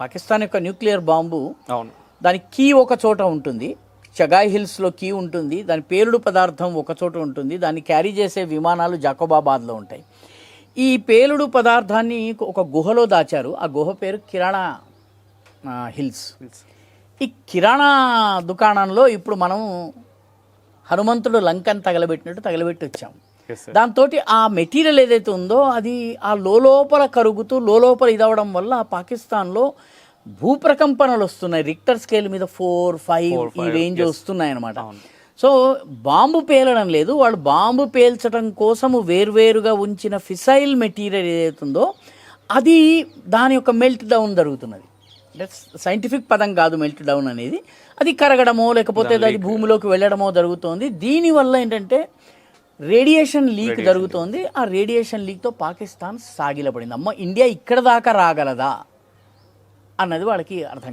పాకిస్తాన్ యొక్క nuclear bomb అవును. దాని కీ ఒక చోట ఉంటుంది చగాయ్ హిల్స్లో కీ ఉంటుంది దాని పేలుడు పదార్థం ఒక చోట ఉంటుంది దాన్ని క్యారీ చేసే విమానాలు జాకోబాబాద్లో ఉంటాయి. ఈ పేలుడు పదార్థాన్ని ఒక గుహలో దాచారు ఆ గుహ పేరు కిరాణా హిల్స్. ఈ కిరాణా దుకాణంలో ఇప్పుడు మనం హనుమంతుడు లంకని తగలబెట్టినట్టు తగలబెట్టి వచ్చాం ఎస్ సార్ దాంతో ఆ మెటీరియల్ ఏదైతే ఉందో అది ఆ లోపల కరుగుతూ లోపల ఇదవడం వల్ల పాకిస్తాన్లో భూప్రకంపనలు వస్తున్నాయి. రిక్టర్ స్కేల్ మీద ఫోర్ ఫైవ్ ఈ రేంజ్. వస్తున్నాయి అనమాట. సో బాంబు పేలడం లేదు. వాళ్ళు బాంబు పేల్చడం కోసము వేర్వేరుగా ఉంచిన ఫిసైల్ మెటీరియల్ ఏదైతుందో అది దాని యొక్క మెల్ట్ డౌన్ జరుగుతున్నది. సైంటిఫిక్ పదం కాదు మెల్ట్ డౌన్ అనేది. అది కరగడమో లేకపోతే అది భూమిలోకి వెళ్ళడమో జరుగుతోంది. దీనివల్ల ఏంటంటే రేడియేషన్ లీక్ జరుగుతోంది. ఆ రేడియేషన్ లీక్తో పాకిస్తాన్ సాగిలపడింది. అమ్మ ఇండియా ఇక్కడ దాకా రాగలదా? అన్నది వాళ్ళకి అర్థం